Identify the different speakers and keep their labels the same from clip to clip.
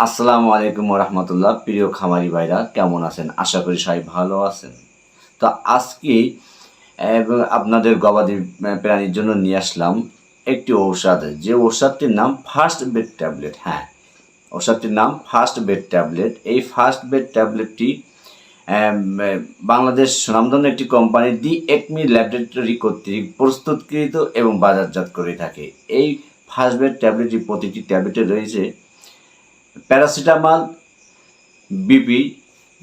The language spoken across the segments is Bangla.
Speaker 1: আসসালামু আলাইকুম রহমতুল্লাহ প্রিয় খামারি ভাইরা, কেমন আছেন? আশা করি সবাই ভালো আছেন। তো আজকে আপনাদের গবাদি প্রাণীর জন্য নিয়ে আসলাম একটি ঔষধ। যে ঔষধটির নাম ফার্স্ট বেড ট্যাবলেট হ্যাঁ ঔষধটির নাম ফার্স্ট বেড ট্যাবলেট এই ফার্স্ট বেড ট্যাবলেটটি বাংলাদেশ সুনামধন্য একটি কোম্পানি দি একমি ল্যাবরেটরি কর্তৃক প্রস্তুতকৃত এবং বাজারজাত করে থাকে। এই ফার্স্ট বেড ট্যাবলেটটি প্রতিটি ট্যাবলেটে রয়েছে। প্যারাসিটামল, বিপি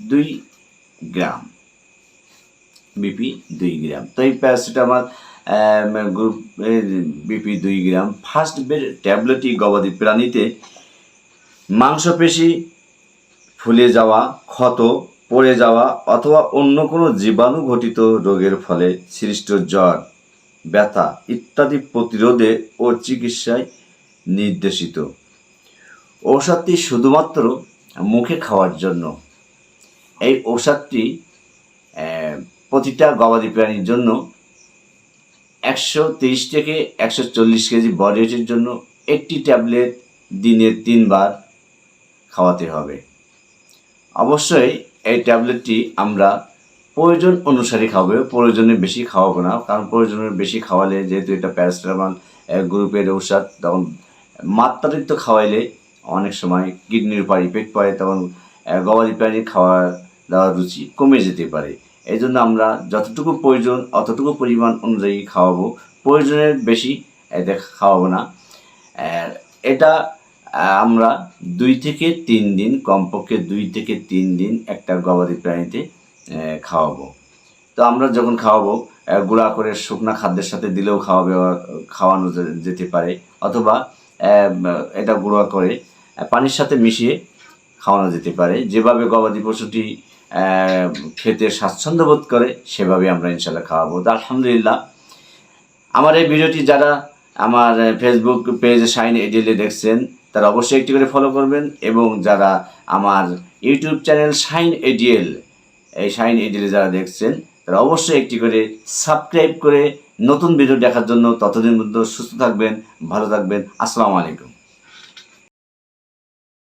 Speaker 1: দুই গ্রাম। বিপি দুই গ্রাম। তো এই প্যারাসিটামল গ্রুপ বিপি দুই গ্রাম। ফার্স্ট বেড ট্যাবলেটই গবাদি প্রাণীতে মাংসপেশি ফুলে যাওয়া, ক্ষত পড়ে যাওয়া অথবা অন্য কোনো জীবাণু ঘটিত রোগের ফলে সৃষ্ট জ্বর, ব্যথা ইত্যাদি প্রতিরোধে ও চিকিৎসায় নির্দেশিত। ঔষধটি শুধুমাত্র মুখে খাওয়ার জন্য। এই ঔষধটি প্রতিটা গবাদি প্রাণীর জন্য একশো তিরিশ থেকে একশো চল্লিশ কেজি বডি জন্য একটি ট্যাবলেট দিনে তিনবার খাওয়াতে হবে। অবশ্যই এই ট্যাবলেটটি আমরা প্রয়োজন অনুসারে খাওয়াবো প্রয়োজনে বেশি খাওয়াবো না, কারণ প্রয়োজনের বেশি খাওয়ালে যেহেতু এটা প্যারাসিটামল গ্রুপের ঔষধ, তখন মাত্রাতিরিক্ত খাওয়াইলে অনেক সময় কিডনির উপর পেট পড়ে, তখন গবাদি প্রাণীর খাওয়া দাওয়ার রুচি কমে যেতে পারে। এই জন্য আমরা যতটুকু প্রয়োজন, অতটুকু পরিমাণ অনুযায়ী খাওয়াবো। প্রয়োজনের বেশি এতে খাওয়াবো না। এটা আমরা দুই থেকে তিন দিন, কমপক্ষে দুই থেকে তিন দিন একটা গবাদি প্রাণীতে খাওয়াবো। তো আমরা যখন খাওয়াবো গুঁড়া করে শুকনা খাদ্যের সাথে দিলেও খাওয়াবে খাওয়ানো যেতে পারে। অথবা এটা গুঁড়া করে পানির সাথে মিশিয়ে খাওয়ানো যেতে পারে। যেভাবে গবাদি পশুটি খেতে স্বাচ্ছন্দ্য বোধ করে, সেভাবে আমরা ইনশাল্লাহ খাওয়াবো। তো আলহামদুলিল্লাহ, আমার এই ভিডিওটি যারা আমার ফেসবুক পেজ শাইন এডিএলে দেখছেন, তারা অবশ্যই একটি করে ফলো করবেন এবং যারা আমার ইউটিউব চ্যানেল শাইন এডিএল এই শাইন এডিএলে যারা দেখছেন, তারা অবশ্যই একটি করে সাবস্ক্রাইব করে নতুন ভিডিও দেখার জন্য ততদিন মধ্যে সুস্থ থাকবেন, ভালো থাকবেন। আসসালামু আলাইকুম।